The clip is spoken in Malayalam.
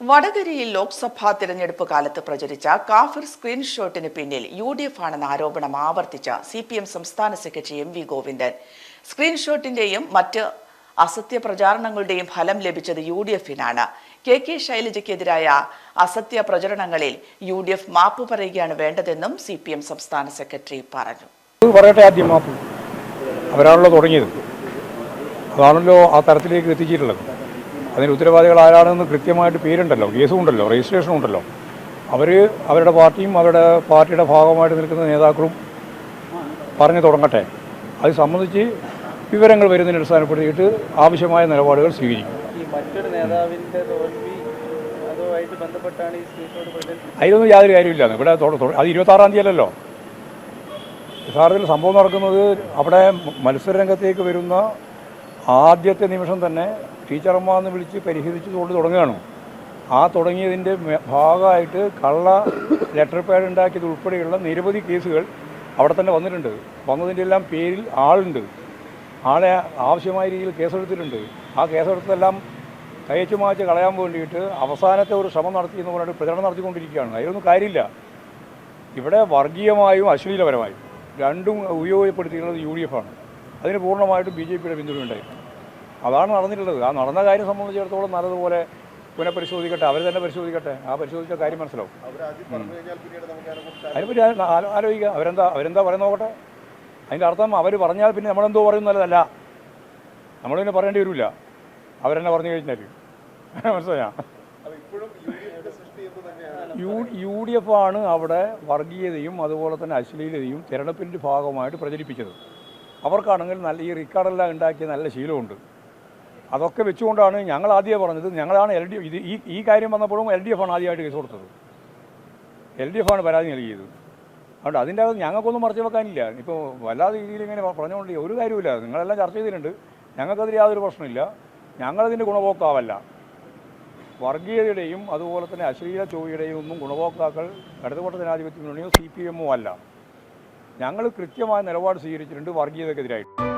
വടകരയിൽ ലോക്സഭാ തിരഞ്ഞെടുപ്പ് കാലത്ത് പ്രചരിച്ച കാഫിർ സ്ക്രീൻഷോട്ടിന് പിന്നിൽ യു ഡി എഫ് ആണെന്ന ആരോപണം ആവർത്തിച്ച സി പി എം സംസ്ഥാന സെക്രട്ടറി എം വി ഗോവിന്ദൻ. സ്ക്രീൻഷോട്ടിന്റെയും മറ്റ് അസത്യ പ്രചാരണങ്ങളുടെയും ഫലം ലഭിച്ചത് യു ഡി എഫിനാണ് കെ കെ ശൈലജയ്ക്കെതിരായ അസത്യ പ്രചരണങ്ങളിൽ യു ഡി എഫ് മാപ്പ് പറയുകയാണ് വേണ്ടതെന്നും സി പി എം സംസ്ഥാന സെക്രട്ടറി പറഞ്ഞു. അവരാണല്ലോ തുടങ്ങിയത്. അതാണല്ലോ ആ തരത്തിലേക്ക് എത്തിച്ചിട്ടുള്ളത്. അതിന് ഉത്തരവാദികൾ ആരാണെന്ന് കൃത്യമായിട്ട് പേരുണ്ടല്ലോ കേസും ഉണ്ടല്ലോ രജിസ്ട്രേഷനും ഉണ്ടല്ലോ അവർ അവരുടെ പാർട്ടിയും അവരുടെ പാർട്ടിയുടെ ഭാഗമായിട്ട് നിൽക്കുന്ന നേതാക്കളും പറഞ്ഞു തുടങ്ങട്ടെ. അത് സംബന്ധിച്ച് വിവരങ്ങൾ വരുന്നതിനെ അടിസ്ഥാനപ്പെടുത്തിയിട്ട് ആവശ്യമായ നിലപാടുകൾ സ്വീകരിക്കും. അതിലൊന്നും യാതൊരു കാര്യമില്ല ഇവിടെ അത് ഇരുപത്താറാം തീയതി അല്ലല്ലോ യഥാർത്ഥത്തിൽ സംഭവം നടക്കുന്നത് അവിടെ മത്സരരംഗത്തേക്ക് വരുന്ന ആദ്യത്തെ നിമിഷം തന്നെ ടീച്ചറമ്മ എന്ന് വിളിച്ച് പരിഹരിച്ചുകൊണ്ട് തുടങ്ങുകയാണ്. ആ തുടങ്ങിയതിന്റെ ഭാഗമായിട്ട് കള്ള ലെറ്റർ പാഡ് ഉണ്ടാക്കിയത് ഉൾപ്പെടെയുള്ള നിരവധി കേസുകൾ അവിടെ തന്നെ വന്നിട്ടുണ്ട്. വന്നതിന്റെ എല്ലാം പേരിൽ ആളുണ്ട്. ആളെ ആവശ്യമായ രീതിയിൽ കേസെടുത്തിട്ടുണ്ട്. ആ കേസെടുത്തതെല്ലാം തയ്ച്ചു മാച്ച് കളയാൻ വേണ്ടിയിട്ട് അവസാനത്തെ ഒരു ശ്രമം നടത്തി എന്ന് പറഞ്ഞിട്ട് പ്രചരണം നടത്തിക്കൊണ്ടിരിക്കുകയാണ്. അതിലൊന്നും കാര്യമില്ല. ഇവിടെ വർഗീയമായും അശ്ലീലപരമായും രണ്ടും ഉപയോഗപ്പെടുത്തിയിട്ടുള്ളത് യു ഡി എഫാണ് അതിന് പൂർണമായിട്ടും ബി ജെ പിയുടെ പിന്തുണയുണ്ടായിരുന്നു. അതാണ് നടന്നിട്ടുള്ളത്. ആ നടന്ന കാര്യം സംബന്ധിച്ചിടത്തോളം നല്ലതുപോലെ പുനഃപരിശോധിക്കട്ടെ അവർ തന്നെ പരിശോധിക്കട്ടെ. ആ പരിശോധിച്ച കാര്യം മനസ്സിലാവും. അതിനെപ്പറ്റി ആ- ആലോ- ആലോചിക്കുക? അവരെന്താ അവരെന്താ പറയുന്നത് നോക്കട്ടെ. അതിന്റെ അർത്ഥം അവർ പറഞ്ഞാൽ പിന്നെ നമ്മളെന്തോ പറയുന്നതല്ല നമ്മൾ പിന്നെ പറയേണ്ടി വരില്ല അവരെന്നെ പറഞ്ഞു കഴിഞ്ഞാൽ മനസ്സിലായോ? യു യു ഡി എഫ് ആണ് അവിടെ വർഗീയതയും അതുപോലെ തന്നെ അശ്ലീലതയും തിരഞ്ഞെടുപ്പിന്റെ ഭാഗമായിട്ട് പ്രചരിപ്പിച്ചത്. അവർക്കാണെങ്കിൽ നല്ല ഈ റിക്കാർഡെല്ലാം ഉണ്ടാക്കിയ നല്ല ശീലമുണ്ട്. അതൊക്കെ വെച്ചുകൊണ്ടാണ് ഞങ്ങൾ ആദ്യമേ പറഞ്ഞത്. ഞങ്ങളാണ് എൽ ഡി ഈ ഈ കാര്യം വന്നപ്പോഴും എൽ ഡി എഫ് ആണ് ആദ്യമായിട്ട് കേസ് കൊടുത്തത്. എൽ ഡി എഫ് ആണ് പരാതി നൽകിയത്. അതുകൊണ്ട് അതിന്റെ അകത്ത് ഞങ്ങൾക്കൊന്നും മറച്ചു വെക്കാനില്ല. ഇപ്പോൾ വല്ലാതെ രീതിയിൽ ഇങ്ങനെ പറഞ്ഞുകൊണ്ട് ഒരു കാര്യമില്ല നിങ്ങളെല്ലാം ചർച്ച ചെയ്തിട്ടുണ്ട്. ഞങ്ങൾക്കതിൽ യാതൊരു പ്രശ്നമില്ല. ഞങ്ങളതിന്റെ ഗുണഭോക്താവല്ല. വർഗീയതയുടെയും അതുപോലെ തന്നെ അശ്ലീല ചോദ്യയുടെയും ഒന്നും ഗുണഭോക്താക്കൾ ഇടതുപക്ഷ ജനാധിപത്യ മുന്നണിയോ സി പി എമ്മോ അല്ല. ഞങ്ങൾ കൃത്യമായ നിലപാട് സ്വീകരിച്ചിട്ടുണ്ട് വർഗീയതക്കെതിരായിട്ട്.